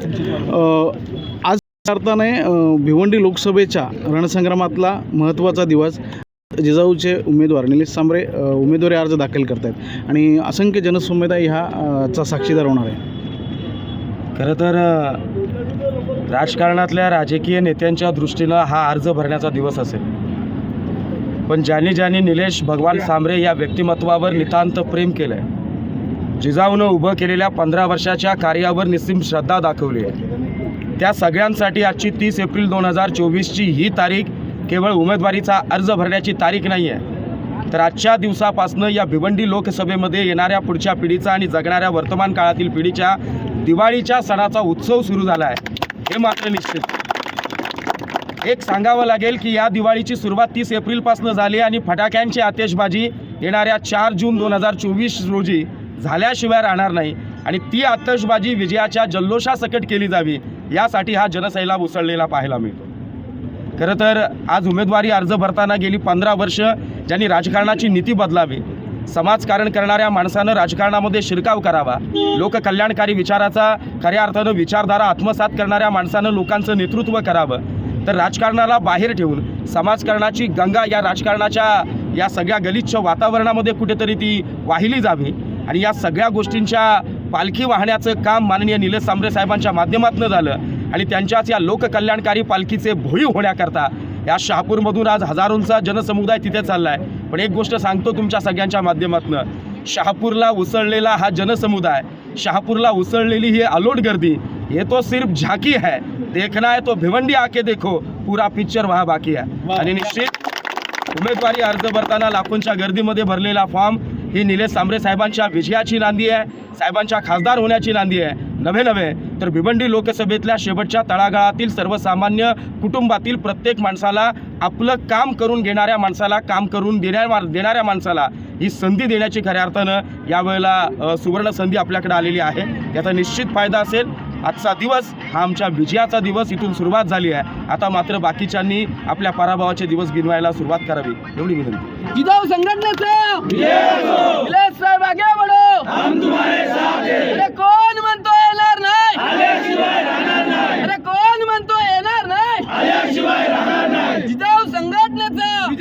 आज अर्थाने भिवंडी लोकसभेच्या रणसंग्रामातला महत्त्वाचा दिवस जिजाऊचे उमेदवार निलेश सांबरे उमेदवारी अर्ज दाखल करत आहेत आणि असंख्य जनसमुदाय ह्या चा साक्षीदार होणार आहे. खरं तर राजकारणातल्या राजकीय नेत्यांच्या दृष्टीनं हा अर्ज भरण्याचा दिवस असेल. पण ज्यांनी ज्यांनी निलेश भगवान सांबरे या व्यक्तिमत्वावर नितांत प्रेम केलं आहे जिजाऊनं उभं केलेल्या पंधरा वर्षाच्या कार्यावर निस्सीम श्रद्धा दाखवली. आहे त्या सगळ्यांसाठी आजची तीस एप्रिल दोन हजार चोवीसची ही तारीख केवळ उमेदवारीचा अर्ज भरण्याची तारीख नाही आहे तर आजच्या दिवसापासनं या भिवंडी लोकसभेमध्ये येणाऱ्या पुढच्या पिढीचा आणि जगणाऱ्या वर्तमान काळातील पिढीच्या दिवाळीच्या सणाचा उत्सव सुरू झाला आहे हे मात्र निश्चित. एक सांगावं लागेल की या दिवाळीची सुरुवात तीस एप्रिलपासून झाली आणि फटाक्यांची आतिषबाजी येणाऱ्या चार जून दोन हजार चोवीस रोजी झाल्याशिवाय राहणार नाही. आणि ती आतषबाजी विजयाच्या जल्लोषासकट केली जावी यासाठी हा जनसैलाब उसळलेला पाहायला मिळतो. खरं तर आज उमेदवारी अर्ज भरताना गेली पंधरा वर्ष ज्यांनी राजकारणाची नीती बदलावी. समाजकारण करणाऱ्या माणसानं राजकारणामध्ये शिरकाव करावा. लोककल्याणकारी विचाराचा खऱ्या अर्थानं विचारधारा आत्मसात करणाऱ्या माणसानं लोकांचं नेतृत्व करावं. तर राजकारणाला बाहेर ठेवून समाजकारणाची गंगा या राजकारणाच्या या सगळ्या गलिच्छ वातावरणामध्ये कुठेतरी ती वाहिली जावी. आणि या सगळ्या गोष्टींच्या पालखी वाहण्याचं काम माननीय निलेश सांबरे साहेबांच्या माध्यमातून झालं. आणि त्यांच्याच या लोककल्याणकारी पालखीचे भोई होण्याकरता या शहापूरमधून आज हजारोंचा जनसमुदाय तिथे चालला आहे पण एक गोष्ट सांगतो तुमच्या सगळ्यांच्या माध्यमातून. शहापूरला उसळलेला हा जनसमुदाय शहापूरला उसळलेली ही अलोट गर्दी ये तो सिर्फ झाकी है. देखना है तो भिवंडी आके देखो पूरा पिक्चर वहा बाकी आहे आणि निश्चित उमेदवारी अर्ज भरताना लाखोंच्या गर्दीमध्ये भरलेला फॉर्म ही निलेश सांबरे साहेबांच्या विजयाची नांदी आहे. साहेबांच्या खासदार होण्याची नांदी आहे. नव्हे नव्हे. तर भिवंडी लोकसभेतल्या शेवटच्या तळागाळातील सर्वसामान्य कुटुंबातील प्रत्येक माणसाला आपलं काम करून घेणाऱ्या माणसाला काम करून देण्या देणाऱ्या माणसाला ही संधी देण्याची खऱ्या अर्थानं यावेळेला सुवर्ण संधी आपल्याकडे आलेली आहे. याचा निश्चित फायदा असेल. आजचा दिवस हा आमच्या विजयाचा दिवस इथून सुरुवात झाली आहे. आता मात्र बाकीच्यांनी आपल्या पराभवाचे दिवस गिनवायला सुरुवात करावी एवढी विनंती. जिजाऊ संघटनेचं! कोण म्हणतो येणार नाही? अरे कोण म्हणतो येणार नाही? जिजाऊ संघटनेचं!